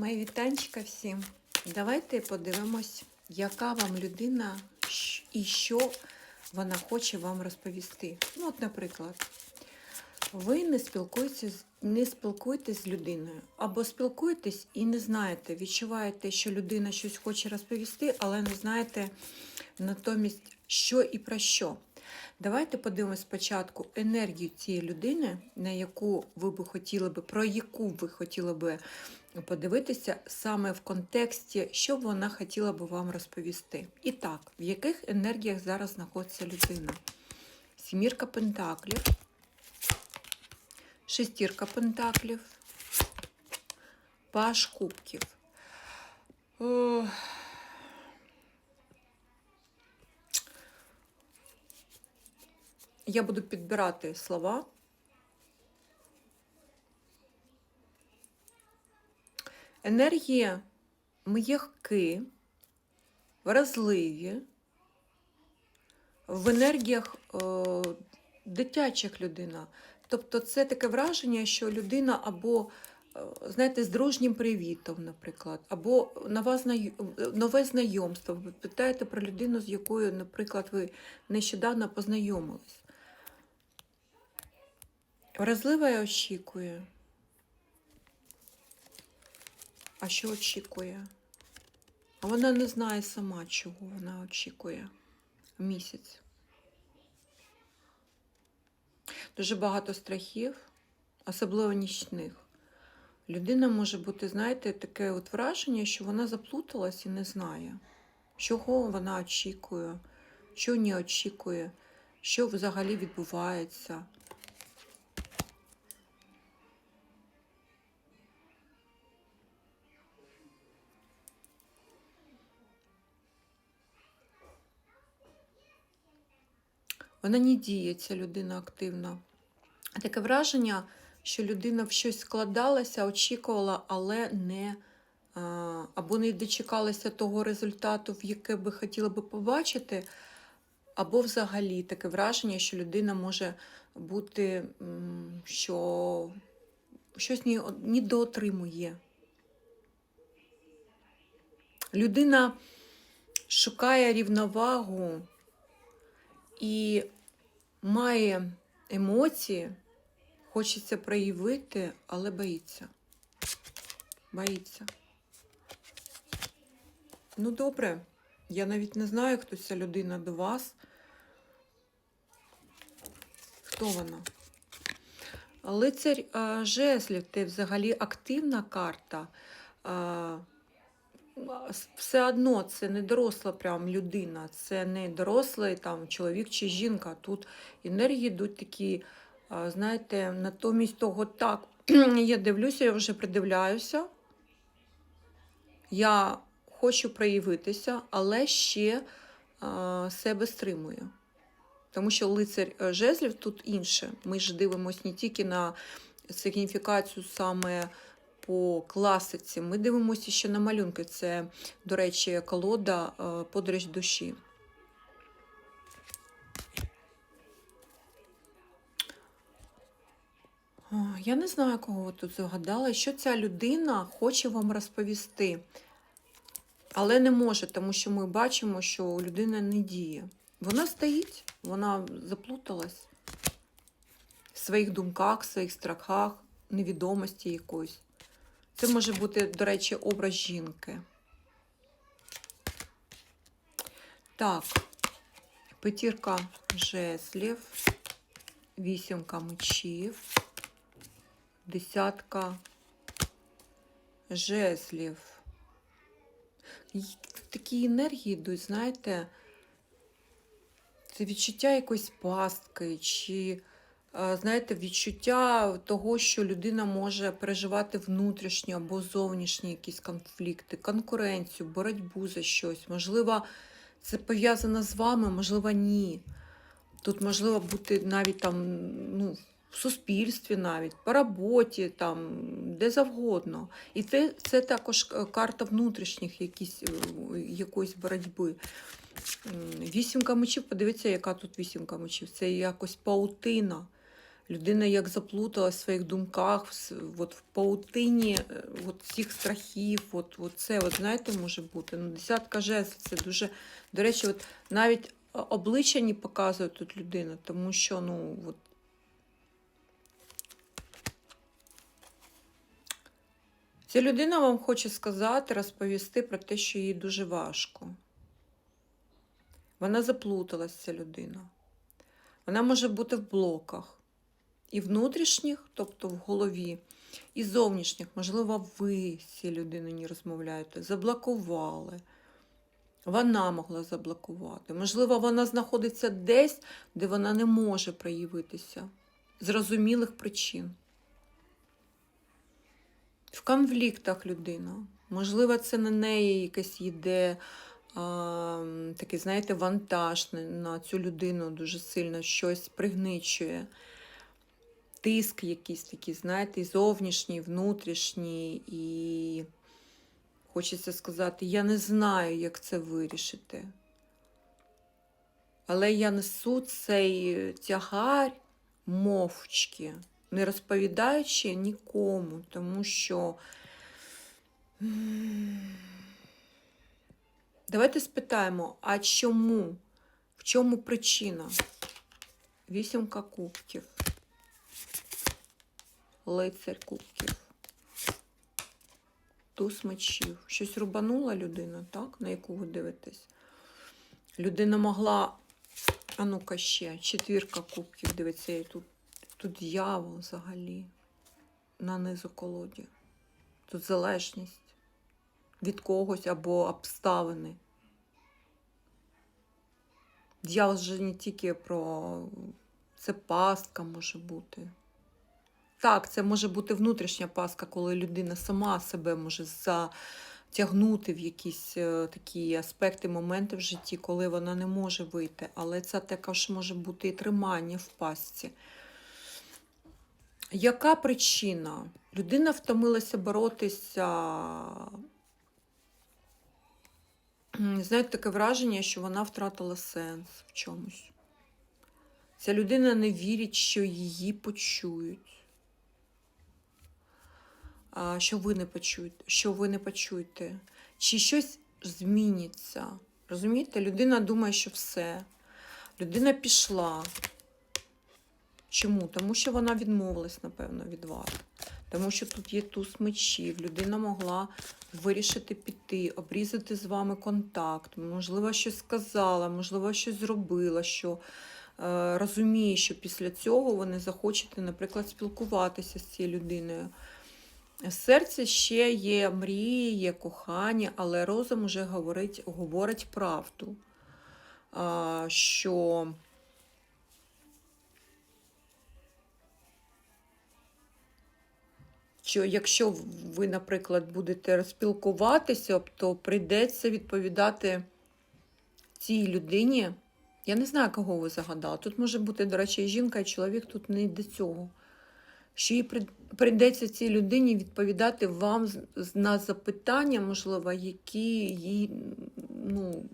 Мої вітанчика всім. Давайте подивимось, яка вам людина і що вона хоче вам розповісти. Ну, от, наприклад, ви не спілкуєтесь, не спілкуєтесь з людиною, або спілкуєтесь і не знаєте, відчуваєте, що людина щось хоче розповісти, але не знаєте натомість, що і про що. Давайте подивимось спочатку енергію цієї людини, на яку ви би хотіли би, про яку ви хотіли би подивитися саме в контексті, що вона хотіла би вам розповісти. І так, в яких енергіях зараз знаходиться людина? Сімірка пентаклів, шестірка пентаклів, паш кубків. О, Я буду підбирати слова. Енергії м'які, вразливі, в енергіях е, дитячих людина. Тобто це таке враження, що людина або, е, знаєте, з дружнім привітом, наприклад, або нове знайомство. Ви питаєте про людину, з якою, наприклад, ви нещодавно познайомились. Вразлива і очікує. А що очікує? А вона не знає сама, чого вона очікує місяць. Дуже багато страхів, особливо нічних. Людина може бути, знаєте, таке от враження, що вона заплуталась і не знає, чого вона очікує, що не очікує, що взагалі відбувається. Вона не діє, ця людина активно. Таке враження, що людина в щось складалася, очікувала, але не або не дочекалася того результату, в яке би хотіла би побачити, або взагалі таке враження, що людина може бути, що щось не, недоотримує. Людина шукає рівновагу і має емоції, хочеться проявити, але боїться. Боїться. Ну, добре. Я навіть не знаю, хто ця людина до вас. Хто вона? Лицарь жезлів це взагалі активна карта. Все одно це не доросла прям людина, це не дорослий там чоловік чи жінка. Тут енергії йдуть такі, знаєте, натомість того так. Я дивлюся, я вже придивляюся. Я хочу проявитися, але ще себе стримую. Тому що лицар е, жезлів тут інше. Ми ж дивимося не тільки на сигніфікацію саме по класиці. Ми дивимося ще на малюнки. Це, до речі, колода е, подорож душі. Я не знаю, кого ви тут загадали, що ця людина хоче вам розповісти, але не може, тому що ми бачимо, що людина не діє. Вона стоїть, вона заплуталась в своїх думках, в своїх страхах, невідомості якоїсь. Це може бути, до речі, образ жінки. Так, п'ятірка жезлів, вісімка мечів, десятка жезлів. Такі енергії йдуть, знаєте, це відчуття якоїсь пастки, чи, знаєте, відчуття того, що людина може переживати внутрішні або зовнішні якісь конфлікти, конкуренцію, боротьбу за щось. Можливо, це пов'язано з вами, можливо, ні. Тут можливо бути навіть там, ну, в суспільстві навіть, по роботі, там, де завгодно. І це, це також е, карта внутрішніх якісь, е, якоїсь боротьби. Вісімка мечів, подивіться, яка тут вісімка мечів. Це якось паутина. Людина як заплуталась в своїх думках, от в паутині е, от всіх страхів, от, от це, от, знаєте, може бути. Ну, десятка жезлів, це дуже. До речі, от навіть обличчя не показує тут людина, тому що, ну, от. Ця людина вам хоче сказати, розповісти про те, що їй дуже важко. Вона заплуталась, ця людина. Вона може бути в блоках. І внутрішніх, тобто в голові, і зовнішніх, можливо, ви з цією людиною не розмовляєте, заблокували. Вона могла заблокувати. Можливо, вона знаходиться десь, де вона не може проявитися з зрозумілих причин. В конфліктах людина. Можливо, це на неї якесь йде а, такий, знаєте, вантаж на цю людину дуже сильно щось пригничує. Тиск якийсь такий, знаєте, зовнішній, внутрішній, і хочеться сказати, я не знаю, як це вирішити. Але я несу цей тягар мовчки, не розповідаючи нікому, тому що. Давайте спитаємо, а чому? В чому причина? Вісімка кубків. Лицар кубків. Туз мечів. Щось рубанула людина, так? На яку ви дивитесь? Людина могла. А ну-ка ще, четвірка кубків, дивиться, і тут, тут дьявол взагалі. На низу колоді. Тут залежність від когось або обставини. Дьявол же не тільки про це пастка може бути. Так, це може бути внутрішня пастка, коли людина сама себе може затягнути в якісь е, такі аспекти, моменти в житті, коли вона не може вийти. Але це також може бути і тримання в пастці. Яка причина? Людина втомилася боротися. Знаєте, таке враження, що вона втратила сенс в чомусь. Ця людина не вірить, що її почують. Що ви не почуєте, що ви не почуєте, чи щось зміниться. Розумієте, людина думає, що все. Людина пішла. Чому? Тому що вона відмовилась, напевно, від вас. Тому що тут є туз мечів. Людина могла вирішити піти, обрізати з вами контакт, можливо, щось сказала, можливо, щось зробила, що е, розуміє, що після цього ви не захочете, наприклад, спілкуватися з цією людиною. В серці ще є мрії, є кохання, але розум уже говорить, говорить правду. Що що якщо ви, наприклад, будете спілкуватися, то прийдеться відповідати цій людині. Я не знаю, кого ви загадали. Тут може бути, до речі, і жінка, і чоловік, тут не до цього. Що їй прийдеться цій людині відповідати вам на запитання, можливо, які їй ну,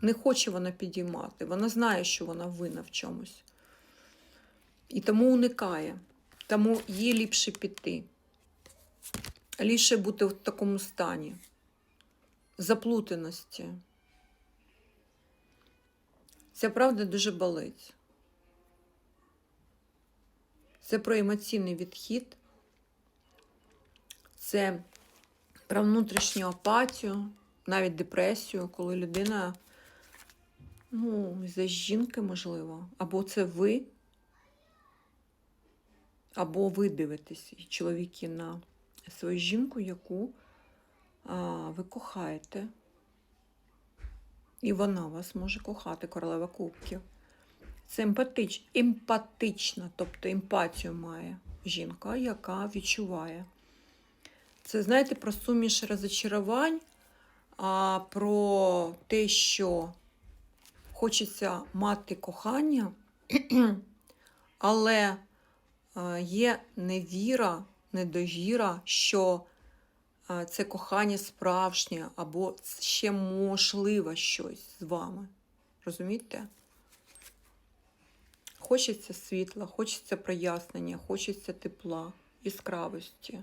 не хоче вона підіймати. Вона знає, що вона винна в чомусь. І тому уникає. Тому їй ліпше піти. Ліпше бути в такому стані заплутаності. Ця правда дуже болить. Це про емоційний відхід, це про внутрішню апатію, навіть депресію, коли людина, ну, за жінки, можливо, або це ви, або ви дивитесь, чоловіки, на свою жінку, яку а, ви кохаєте. І вона вас може кохати, королева кубків. Це емпатич, емпатична, тобто емпатію має жінка, яка відчуває. Це, знаєте, про суміш розочарувань, а про те, що хочеться мати кохання, але е, є невіра, недовіра, що е, це кохання справжнє, або ще можливо щось з вами. Розумієте? Хочеться світла, хочеться прояснення, хочеться тепла, яскравості.